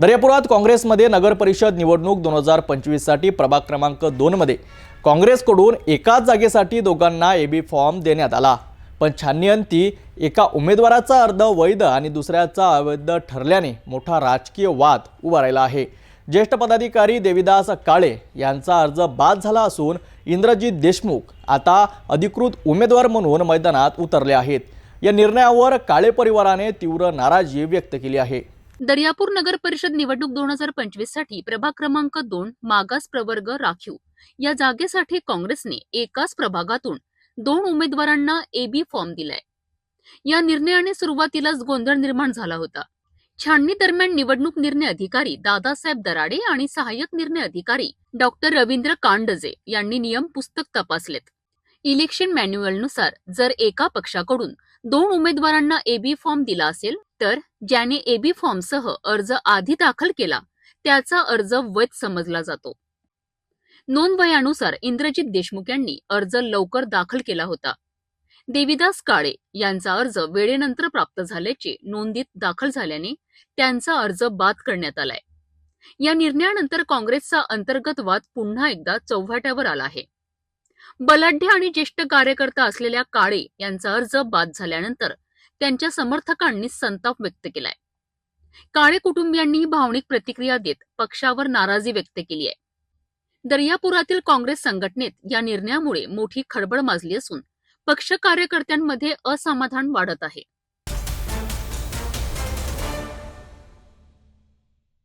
दर्यापुरात काँग्रेसमध्ये नगर परिषद निवडणूक दोन हजार पंचवीससाठी प्रभाग क्रमांक दोनमध्ये. काँग्रेसकडून एकाच जागेसाठी दोघांना ए बी फॉर्म देण्यात आला. पण छाननीअंती एका उमेदवाराचा अर्ध वैध आणि दुसऱ्याचा अवैध ठरल्याने मोठा राजकीय वाद उभा राहिला आहे. ज्येष्ठ पदाधिकारी देविदास काळे यांचा अर्ज बाद झाला असून इंद्रजित देशमुख आता अधिकृत उमेदवार म्हणून मैदानात उतरले आहेत. या निर्णयावर काळे परिवाराने तीव्र नाराजी व्यक्त केली आहे. दर्यापूर नगर परिषद निवडणूक दोन हजार पंचवीससाठी प्रभाग क्रमांक दोन मागास प्रवर्ग राखीव. या जागेसाठी काँग्रेसने एकाच प्रभागातून दोन उमेदवारांना एबी फॉर्म दिलाय. या निर्णयाने सुरुवातीलाच गोंधळ निर्माण झाला होता. छाननी दरम्यान निवडणूक निर्णय अधिकारी दादासाहेब दराडे आणि सहाय्यक निर्णय अधिकारी डॉक्टर रवींद्र कांडजे यांनी नियम पुस्तक तपासलेत. इलेक्शन मॅन्युअलनुसार जर एका पक्षाकडून दोन उमेदवारांना एबी फॉर्म दिला असेल तर ज्याने एबी फॉर्मसह अर्ज आधी दाखल केला त्याचा अर्ज वैध समजला जातो. नोंद वयानुसार इंद्रजित देशमुख यांनी अर्ज लवकर दाखल केला होता. देविदास काळे यांचा अर्ज वेळेनंतर प्राप्त झाल्याचे नोंदीत दाखल झाल्याने त्यांचा अर्ज बाद करण्यात आलाय. या निर्णयानंतर काँग्रेसचा अंतर्गत वाद पुन्हा एकदा चौव्हाट्यावर आला आहे. बलाढ्य आणि ज्येष्ठ कार्यकर्ता असलेल्या काळे यांचा अर्ज बाद झाल्यानंतर त्यांच्या समर्थकांनी संताप व्यक्त केलाय. काळे कुटुंबियांनी भावनिक प्रतिक्रिया देत पक्षावर नाराजी व्यक्त केली आहे. दर्यापुरातील काँग्रेस संघटनेत या निर्णयामुळे मोठी खळबळ माजली असून पक्ष कार्यकर्त्यांमध्ये असमाधान वाढत आहे.